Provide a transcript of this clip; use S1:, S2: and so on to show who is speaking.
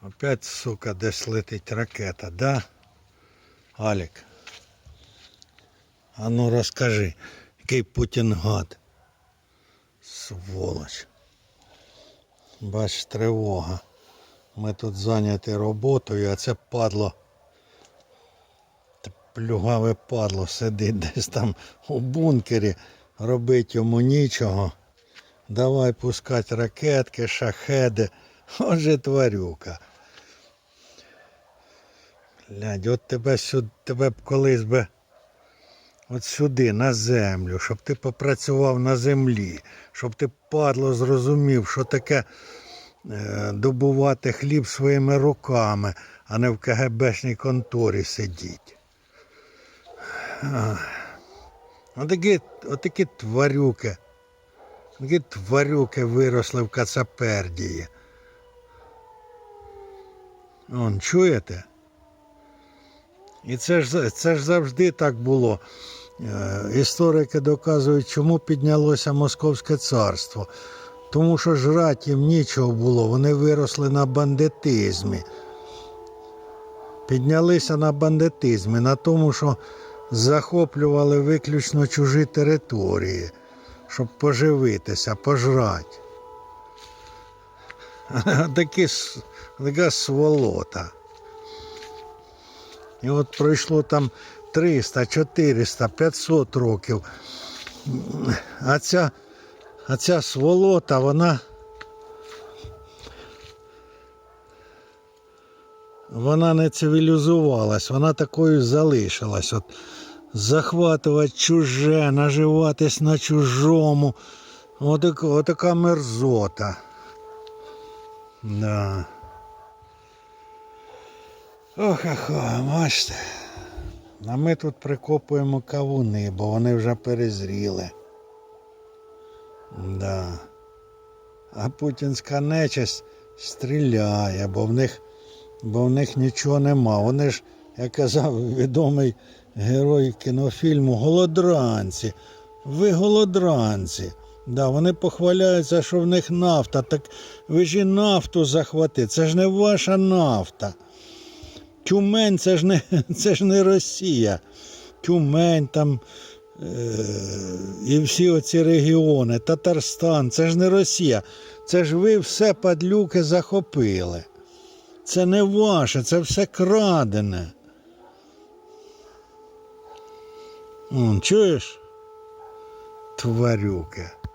S1: Опять, сука, десь летить ракета, да? Алік. А ну розкажи, який Путін гад. Сволоч. Бач, тривога. Ми тут зайняті роботою, а це падло. Плюгаве падло сидить десь там у бункері, робить йому нічого. Давай пускать ракетки, шахеди. Отже, тварюка. Глядь, от тебе сюди, тебе б колись би от сюди, на землю, щоб ти попрацював на землі, щоб ти падло зрозумів, що таке е, добувати хліб своїми руками, а не в КГБшній конторі сидіть. Отакі, отакі тварюки. Такі тварюки виросли в Кацапердії. Он, чуєте? І це ж, це ж завжди так було. Е, Історики доказують, чому піднялося Московське царство. Тому що жрати їм нічого було, вони виросли на бандитизмі. Піднялися на бандитизмі, на тому, що захоплювали виключно чужі території, щоб поживитися, пожрати. Такі, така сволота. І от пройшло там 300, 400, 500 років. А ця, а ця сволота, вона. Вона не цивілізувалась, вона такою залишилась. От захватувати чуже, наживатись на чужому. Отак, отака мерзота. Да. Ох, ох, бачите. А ми тут прикопуємо кавуни, бо вони вже перезріли. Да. А путінська нечисть стріляє, бо в них, бо в них нічого нема. Вони ж, як казав відомий герой кінофільму, голодранці. Ви голодранці. Да, вони похваляються, що в них нафта. Так ви ж і нафту захватите. Це ж не ваша нафта. Тюмень це ж не, це ж не Росія. Тюмень там е, і всі оці регіони, Татарстан, це ж не Росія. Це ж ви все падлюки захопили. Це не ваше, це все крадене. Чуєш? Тварюки.